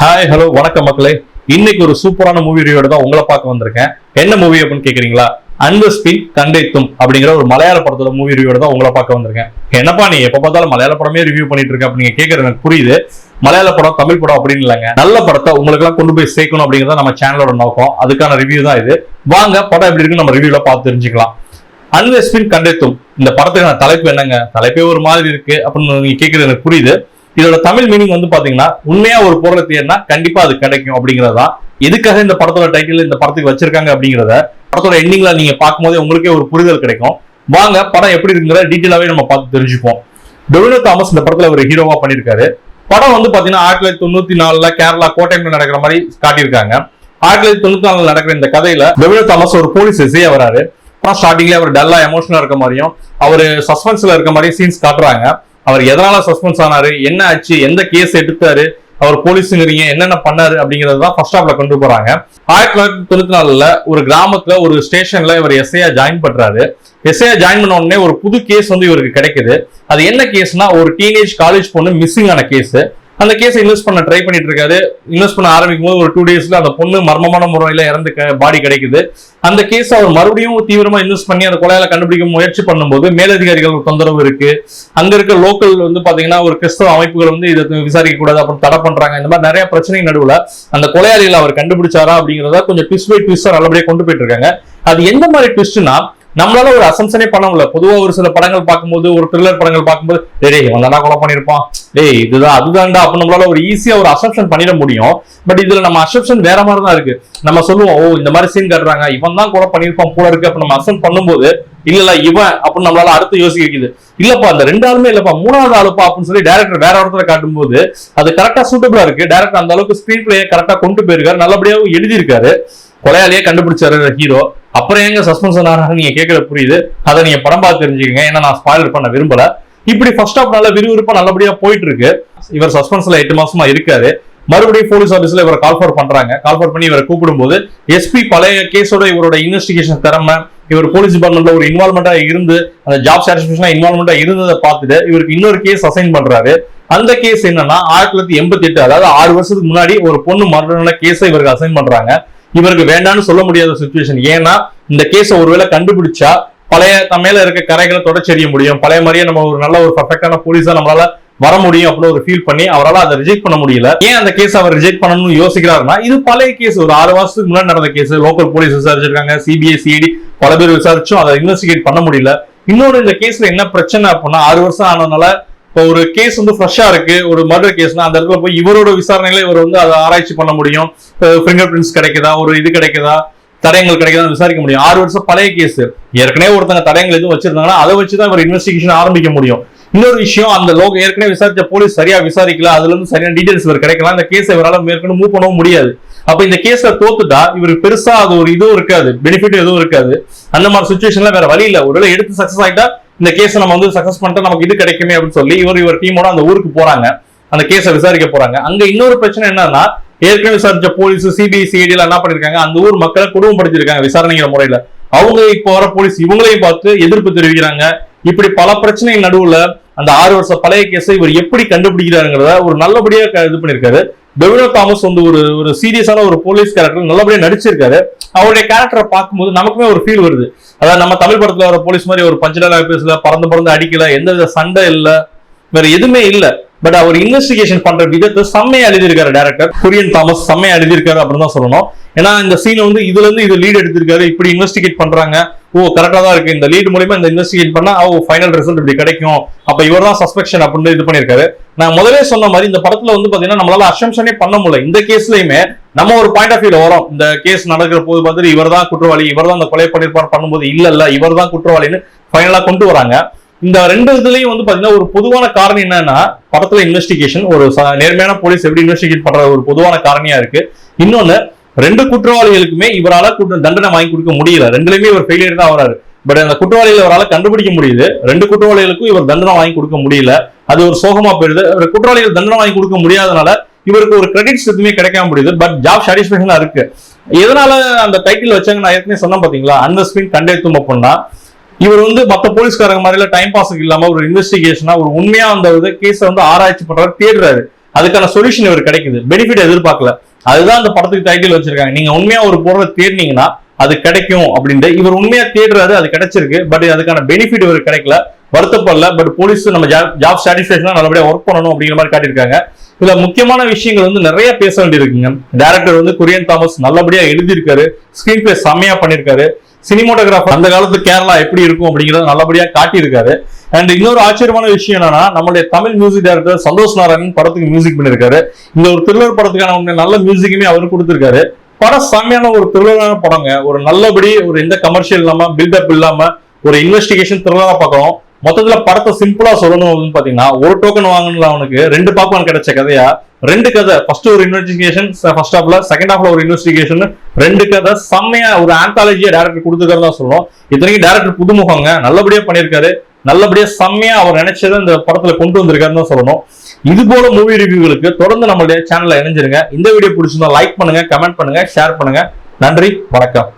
Hi hello வணக்கம் மக்களே. இன்னைக்கு ஒரு சூப்பரான மூவி ரிவ்யூட தான் உங்களை பார்க்க வந்திருக்கேன். என்ன மூவி அப்படின்னு கேக்குறீங்களா? அன்பு ஸ்பின் கண்டைத்தும் அப்படிங்கிற ஒரு மலையாள படத்தோட மூவி ரிவ்யூட தான் உங்களை பார்க்க வந்திருக்கேன். என்னப்பா நீ எப்ப பார்த்தாலும் மலையாள படமே ரிவ்யூ பண்ணிட்டு இருக்க அப்படி நீங்க கேட்கறது எனக்கு புரியுது. மலையாள படம் தமிழ் படம் அப்படின்னு இல்லைங்க. நல்ல படத்தை உங்களுக்கு எல்லாம் கொண்டு போய் சேர்க்கணும் அப்படிங்கறத நம்ம சேனலோட நோக்கம். அதுக்கான ரிவ்யூ தான் இது. வாங்க படம் எப்படி இருக்குன்னு நம்ம ரிவ்யூல பார்த்து தெரிஞ்சுக்கலாம். அன்வெஸ்பின் கண்டைத்தும் இந்த படத்துக்கான தலைப்பு என்னங்க? தலைப்பே ஒரு மாதிரி இருக்கு அப்படின்னு நீங்க கேட்கறது எனக்கு புரியுது. இதோட தமிழ் மீனிங் வந்து பாத்தீங்கன்னா உண்மையா ஒரு பொருளை தேடினா கண்டிப்பா அது கிடைக்கும் அப்படிங்கறதா. எதுக்காக இந்த படத்தோட டைட்டில் இந்த படத்துக்கு வச்சிருக்காங்க அப்படிங்கறத படத்தோட எண்டிங்ல நீங்க பார்க்கும்போதே உங்களுக்கே ஒரு புரிதல் கிடைக்கும். வாங்க படம் எப்படி இருக்குங்கிற டீட்டெயிலாவே நம்ம பார்த்து தெரிஞ்சுப்போம் டொவினோ தாமஸ் இந்த படத்துல ஒரு ஹீரோவா பண்ணிருக்காரு படம் வந்து பாத்தீங்கன்னா ஆயிரத்தி தொள்ளாயிரத்தி தொண்ணூத்தி நாலுல கேரளா கோட்டையில நடக்கிற மாதிரி காட்டியிருக்காங்க. ஆயிரத்தி தொள்ளாயிரத்தி தொண்ணூத்தி நாலுல நடக்கிற இந்த கதையில டொவினோ தாமஸ் ஒரு போலீஸ் எஸ்ஐயா வராரு. ஸ்டார்டிங்ல அவர் டல்லா எமோஷனலா இருக்க மாதிரியும் அவர் சஸ்பென்ஸ்ல இருக்க மாதிரியும் சீன்ஸ் காட்டுறாங்க. அவர் எதனால சஸ்பென்ஸ் ஆனாரு? என்ன ஆச்சு? எந்த கேஸ் எடுத்தாரு? அவர் போலீஸுங்கிறீங்க என்னென்ன பண்ணாரு அப்படிங்கறது தான் ஃபர்ஸ்ட் ஹாஃப்ல கொண்டு போறாங்க. ஆயிரத்தி தொள்ளாயிரத்தி தொண்ணூத்தி நாலுல ஒரு கிராமத்துல ஒரு ஸ்டேஷன்ல இவர் எஸ்ஐயா ஜாயின் பண்றாரு. எஸ்ஐயா ஜாயின் பண்ண உடனே ஒரு புது கேஸ் வந்து இவருக்கு கிடைக்குது. அது என்ன கேஸ்னா ஒரு டீனேஜ் காலேஜ் பொண்ணு மிஸ்ஸிங் ஆன கேஸ் அந்த கேஸை இன்வெஸ்ட் பண்ண ட்ரை பண்ணிட்டு இருக்காரு. இன்வெஸ்ட் பண்ண ஆரம்பிக்கும் போது ஒரு டூ டேஸ்ல அந்த பொண்ணு மர்மமான முறையில இறந்து பாடி கிடைக்குது. அந்த கேஸ் அவர் மறுபடியும் தீவிரமா இன்வெஸ்ட் பண்ணி அந்த கொலையில கண்டுபிடிக்க முயற்சி பண்ணும்போது மேலதிகாரிகள் தொந்தரவு இருக்கு. அங்க இருக்க லோக்கல் வந்து பாத்தீங்கன்னா ஒரு கிறிஸ்தவ அமைப்புகள் வந்து இதை விசாரிக்க கூடாது அப்புறம் தடை பண்றாங்க. இந்த மாதிரி நிறைய பிரச்சனை நடுவுல அந்த கொலையாளிகள் அவர் கண்டுபிடிச்சாரா அப்படிங்கிறத கொஞ்சம் ட்விஸ்ட் பை ட்விஸ்டா நல்லபடியா கொண்டு போயிட்டு இருக்காங்க. அது எந்த மாதிரி ட்விஸ்ட்னா நம்மளால ஒரு அசம்சனே பண்ண முடியல. பொதுவா ஒரு சில படங்கள் பார்க்கும்போது ஒரு த்ரில்லர் படங்கள் பார்க்கும்போது டேய் இவன் தானே கொலை பண்ணிருப்பான் டேய் இதுதான் அதுதான்டா அப்ப நம்மளால ஒரு ஈஸியா ஒரு அசம்ஷன் பண்ணிட முடியும். பட் இதுல நம்ம அசம்ஷன் வேற மாதிரி தான் இருக்கு. நம்ம சொல்லுவோம் ஓ இந்த மாதிரி சீன் காட்டுறாங்க. இவன் தான் கொலை பண்ணிருப்பான் போல இருக்கு. அப்ப நம்ம அசம் பண்ணும்போது இல்ல இல்ல இவன் அப்படின்னு நம்மளால அடுத்து யோசிக்க வைக்குது. இல்லப்பா அந்த ரெண்டு ஆளுமே இல்லப்பா. மூணாவது ஆளுப்பா அப்படின்னு சொல்லி டேரக்டர் வேற ஒருத்தர காட்டும்போது அது கரெக்டா சூட்டபிளா இருக்கு. டேரக்டர் அந்த அளவுக்கு ஸ்கிரீன் பிளே கரெக்டா கொண்டு போயிருக்காரு. நல்லபடியாவும் எழுதியிருக்காரு. கொலையாலேயே கண்டுபிடிச்சாரு ஹீரோ அப்புறம் எங்க சஸ்பென்ஸ் ஆனாங்க நீங்க கேட்கல புரியுது. அதை நீங்க படம் பார்த்து தெரிஞ்சுக்கங்க. ஏன்னா நான் ஸ்பாயிலர் பண்ண விரும்பல. இப்படி ஃபர்ஸ்ட் ஆஃப் நல்ல விறுவிறுப்பா நல்லபடியா போயிட்டு இருக்கு இவர் சஸ்பென்ஸ்ல எட்டு மாசமா இருக்காரு. மறுபடியும் போலீஸ் ஆபீஸ்ல இவரை கால்ஃபர் பண்றாங்க. கால்ஃபர் பண்ணி இவரை கூப்பிடும்போது எஸ்பி பழைய கேஸோட இவரோட இன்வெஸ்டிகேஷன் திறமை இவர் போலீஸ் டிபார்ட்மெண்ட்ல ஒரு இன்வால்மெண்டா இருந்து அந்த ஜாப் சாட்டிஸ்பேக்ஷனா இன்வால்மெண்டா இருந்ததை பார்த்துட்டு இவருக்கு இன்னொரு கேஸ் அசைன் பண்றாரு. அந்த கேஸ் என்னன்னா ஆயிரத்தி தொள்ளாயிரத்தி எண்பத்தி எட்டு அதாவது ஆறு வருஷத்துக்கு முன்னாடி ஒரு பொண்ணு மரண கேஸை இவருக்கு அசைன் பண்றாங்க. இவருக்கு வேண்டாம்னு சொல்ல முடியாத சுச்சுவேஷன் ஏன்னா இந்த கேஸை ஒருவேளை கண்டுபிடிச்சா பழைய தமையில மேல இருக்க கரைகளை தொடச்செறிய முடியும். பழைய மாதிரியே நம்ம ஒரு நல்ல ஒரு பர்ஃபெக்டான போலீஸா நம்மளால வர முடியும் அப்படின்னு ஒரு ஃபீல் பண்ணி அவரால் அதை ரிஜெக்ட் பண்ண முடியல. ஏன் அந்த கேஸ் அவர் ரிஜெக்ட் பண்ணணும்னு யோசிக்கிறாருன்னா இது பழைய கேஸ் ஒரு ஆறு வருஷத்துக்கு முன்னாடி நடந்த கேஸ் லோக்கல் போலீஸ் விசாரிச்சிருக்காங்க சிபிஐ சிஐடி பல பேர் விசாரிச்சும் அதை இன்வெஸ்டிகேட் பண்ண முடியல. இன்னொரு இந்த கேஸ்ல என்ன பிரச்சனை அப்படின்னா ஆறு வருஷம் ஆனதுனால இப்போ ஒரு கேஸ் வந்து ஃப்ரெஷ்ஷாக இருக்கு ஒரு மர்டர் கேஸ்னா அந்த இடத்துல போய் இவரோட விசாரணையில இவர் வந்து அதை ஆராய்ச்சி பண்ண முடியும். ஃபிங்கர் பிரிண்ட்ஸ் கிடைக்குதா ஒரு இது கிடைக்குதா தடயங்கள் கிடைக்குதா விசாரிக்க முடியும். ஆறு வருஷம் பழைய கேஸ் ஏற்கனவே ஒருத்தங்க தடயங்கள் எதுவும் வச்சிருந்தாங்கன்னா அதை வச்சுதான் இவர் இன்வெஸ்டிகேஷன் ஆரம்பிக்க முடியும். இன்னொரு விஷயம் அந்த லோக ஏற்கனவே விசாரிச்ச போலீஸ் சரியா விசாரிக்கல அதுல இருந்து சரியான டீடைல்ஸ் இவர் கிடைக்கலாம். அந்த கேஸ் இவரால் மேற்கொண்டு மூவ் பண்ணவும் முடியாது. அப்ப இந்த கேஸ்ல தோத்துட்டா இவருக்கு பெருசா அது ஒரு இதுவும் இருக்காது பெனிஃபிட் எதுவும் இருக்காது. அந்த மாதிரி சுச்சுவேஷன்ல வேற வழி இல்ல. ஒருவேளை எடுத்து சக்சஸ் ஆகிட்டா இந்த கேஸை நம்ம வந்து சக்சஸ் பண்ணிட்டா நமக்கு இது கிடைக்குமே அப்படின்னு சொல்லி இவர் இவர் டீமோட அந்த ஊருக்கு போறாங்க. அந்த கேஸை விசாரிக்க போறாங்க. அங்க இன்னொரு பிரச்சனை என்னன்னா ஏற்கனவே விசாரிச்ச போலீஸ் சிபிசிஐடி எல்லாம் என்ன பண்ணிருக்காங்க? அந்த ஊர் மக்களை குடும்பப்படுத்திருக்காங்க விசாரணைங்கிற முறையில. அவங்க இப்ப வர போலீஸ் இவங்களையும் பார்த்து எதிர்ப்பு தெரிவிக்கிறாங்க. இப்படி பல பிரச்சனை நடுவுல அந்த ஆறு வருஷம் பழைய கேஸை இவர் எப்படி கண்டுபிடிக்கிறாருங்கிறத ஒரு நல்லபடியா க- இது பண்ணிருக்காரு. டொவினோ தாமஸ் வந்து ஒரு ஒரு சீரியஸான ஒரு போலீஸ் கேரக்டர் நல்லபடியாக நடிச்சிருக்காரு. அவருடைய கேரக்டரை பார்க்கும்போது நமக்குமே ஒரு ஃபீல் வருது. அதாவது நம்ம தமிழ் படத்துல வர போலீஸ் மாதிரி ஒரு பஞ்சடலா பேசல பறந்து பறந்து அடிக்கல எந்த வித சண்டை இல்லை வேற எதுவுமே இல்லை. பட் அவர் இன்வெஸ்டிகேஷன் பண்ற விதத்தை செம்மையா எழுதியிருக்காரு டேரக்டர் குரியன் தாமஸ் செம்மையா எழுதியிருக்காரு அப்படின்னு தான் சொல்லணும். ஏன்னா இந்த சீன் வந்து இதுல இருந்து இது லீட் எடுத்திருக்காரு. இப்படி இன்வெஸ்டிகேட் பண்றாங்க. ஓ கரெக்டா தான் இருக்கு. இந்த லீட் மூலியமா இந்த இன்வெஸ்டிகேட் பண்ணா ஓ ஃபைனல் ரிசல்ட் இப்படி கிடைக்கும். அப்ப இவர் தான் சஸ்பெக்ஷன் அப்படின்னு இது பண்ணிருக்காரு நான் முதலே சொன்ன மாதிரி இந்த படத்துல வந்து பாத்தீங்கன்னா நம்மளால அசம்ஷனே பண்ண முடியல. இந்த கேஸ்லயுமே நம்ம ஒரு பாயிண்ட் ஆஃப் வியூல வரும். இந்த கேஸ் நடக்கிற போது பார்த்துட்டு இவர் தான் குற்றவாளி இவர் தான் அந்த கொலை பண்ணிருப்பார் பண்ணும்போது இல்ல இல்ல இவர் தான் குற்றவாளின்னு ஃபைனலா கொண்டு வராங்க. இந்த ரெண்டு இதுலயும் வந்து பாத்தீங்கன்னா ஒரு பொதுவான காரணம் என்னன்னா படத்துல இன்வெஸ்டிகேஷன் ஒரு நேர்மையான போலீஸ் எப்படி இன்வெஸ்டிகேட் பண்ற ஒரு பொதுவான காரணியா இருக்கு. இன்னொன்னு ரெண்டு குற்றவாளிகளுக்குமே இவரால் தண்டனை வாங்கி கொடுக்க முடியல. ரெண்டுலயுமே இவர் ஃபெயிலியர் தான் வராரு பட் அந்த குற்றவாளிகள் இவரால் கண்டுபிடிக்க முடியுது. ரெண்டு குற்றவாளிகளுக்கும் இவர் தண்டனை வாங்கி கொடுக்க முடியல. அது ஒரு சோகமா போயிடுது குற்றவாளிகள் தண்டனை வாங்கி கொடுக்க முடியாதனால இவருக்கு ஒரு கிரெடிட்ஸ் எதுவுமே கிடைக்காம முடியுது. பட் ஜாப் சாட்டிஸ்பேஷனா இருக்கு. எதனால அந்த டைட்டில் வச்சாங்க நான் ஏற்கனவே சொன்னேன் பாத்தீங்களா? அன்வெஸ்ட்மெண்ட் தும்ப பண்ணா. இவர் வந்து மற்ற போலீஸ்காரங்க மாதிரில டைம் பாஸுக்கு இல்லாம ஒரு இன்வெஸ்டிகேஷனா ஒரு உண்மையா அந்த கேஸை வந்து ஆராய்ச்சி பண்றாரு தேடுறாரு. அதுக்கான சொல்யூஷன் இவர் கிடைக்குது. பெனிஃபிட் எதிர்பார்க்கல. அதுதான் அந்த படத்துக்கு டைட்டில் வச்சிருக்காங்க. நீங்க உண்மையா ஒரு பொருளை தேடினீங்கன்னா அது கிடைக்கும் அப்படின்ட்டு இவர் உண்மையா தேடுறாரு அது கிடைச்சிருக்கு. பட் அதுக்கான பெனிஃபிட் இவர் கிடைக்கல. வருத்தப்படல. பட் போலீஸ் நம்ம ஜாப் சாட்டிஸ்பேக்ஷனா நல்லபடியா ஒர்க் பண்ணணும் அப்படிங்கிற மாதிரி காட்டியிருக்காங்க. இதுல முக்கியமான விஷயங்கள் வந்து நிறைய பேச வேண்டியிருக்குங்க. டேரக்டர் வந்து குரியன் தாமஸ் நல்லபடியா எழுதியிருக்காரு. ஸ்கிரீன் பிளே செம்மையா பண்ணியிருக்காரு. சினிமோட்டோகிராஃபர் அந்த காலத்து கேரளா எப்படி இருக்கும் அப்படிங்கறத நல்லபடியா காட்டியிருக்காரு. அண்ட் இன்னொரு ஆச்சரியமான விஷயம் என்னன்னா நம்மளுடைய தமிழ் மியூசிக் டைரக்டர் சந்தோஷ் நாராயணன் படத்துக்கு மியூசிக் பண்ணியிருக்காரு. இந்த ஒரு த்ரில்லர் படத்துக்கான நல்ல மியூசிக்குமே அவர் கொடுத்திருக்காரு. படம் செம்மையான ஒரு த்ரில்லரான படங்க. ஒரு நல்லபடி ஒரு எந்த கமர்ஷியல் இல்லாம பில்டப் இல்லாம ஒரு இன்வெஸ்டிகேஷன் த்ரில்லரா பார்க்கணும் மொத்தத்துல படத்தை சிம்பிளா சொல்லணும் அப்படின்னு பாத்தீங்கன்னா ஒரு டோக்கன் வாங்கணும்ல அவனுக்கு ரெண்டு பாப்பான் கிடைச்ச கதையா ரெண்டு கதை. ஃபர்ஸ்ட் ஒரு இன்வெஸ்டிகேஷன் ஃபர்ஸ்ட் ஹாஃப்ல செகண்ட் ஹாஃப்ல ஒரு இன்வெஸ்டிகேஷன் ரெண்டு கதை செம்மையா ஒரு ஆந்தாலஜியை டேரக்டர் கொடுத்துக்கிறதா சொல்லணும் இத்தனைக்கும் டேரக்டர் புதுமுகங்க நல்லபடியா பண்ணியிருக்காரு. நல்லபடியா செம்மையா அவர் நினைச்சதை இந்த படத்துல கொண்டு வந்திருக்காருன்னு தான் சொல்லணும். இது போல மூவி ரிவ்யூகளுக்கு தொடர்ந்து நம்மளுடைய சேனல்ல இணைஞ்சிருங்க. இந்த வீடியோ பிடிச்சிருந்தா லைக் பண்ணுங்க கமெண்ட் பண்ணுங்க ஷேர் பண்ணுங்க. நன்றி வணக்கம்.